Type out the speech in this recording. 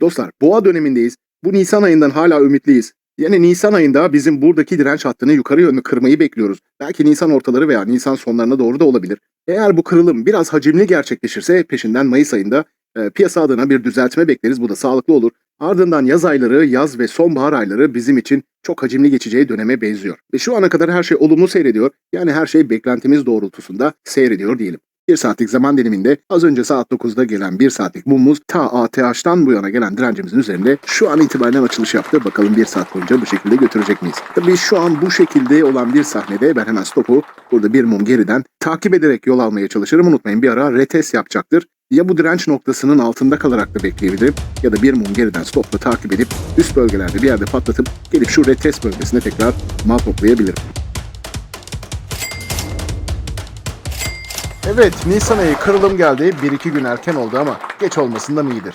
Dostlar boğa dönemindeyiz. Bu Nisan ayından hala ümitliyiz. Yani Nisan ayında bizim buradaki direnç hattını yukarı yönlü kırmayı bekliyoruz. Belki Nisan ortaları veya Nisan sonlarına doğru da olabilir. Eğer bu kırılım biraz hacimli gerçekleşirse peşinden Mayıs ayında e, piyasa adına bir düzeltme bekleriz. Bu da sağlıklı olur. Ardından yaz ayları, yaz ve sonbahar ayları bizim için çok hacimli geçeceği döneme benziyor. Ve şu ana kadar her şey olumlu seyrediyor. Yani her şey beklentimiz doğrultusunda seyrediyor diyelim. Bir saatlik zaman diliminde az önce saat 9'da gelen bir saatlik mumumuz ta ATH'tan bu yana gelen direncimizin üzerinde şu an itibaren açılış yaptı. Bakalım bir saat boyunca bu şekilde götürecek miyiz? Tabii şu an bu şekilde olan bir sahnede ben hemen stopu burada bir mum geriden takip ederek yol almaya çalışırım. Unutmayın bir ara retest yapacaktır. Ya bu direnç noktasının altında kalarak da bekleyebilirim ya da bir mum geriden stopla takip edip üst bölgelerde bir yerde patlatıp gelip şu retest bölgesine tekrar mal toplayabilirim. Evet, Nisan ayı kırılım geldi. Bir iki gün erken oldu ama geç olmasından iyidir.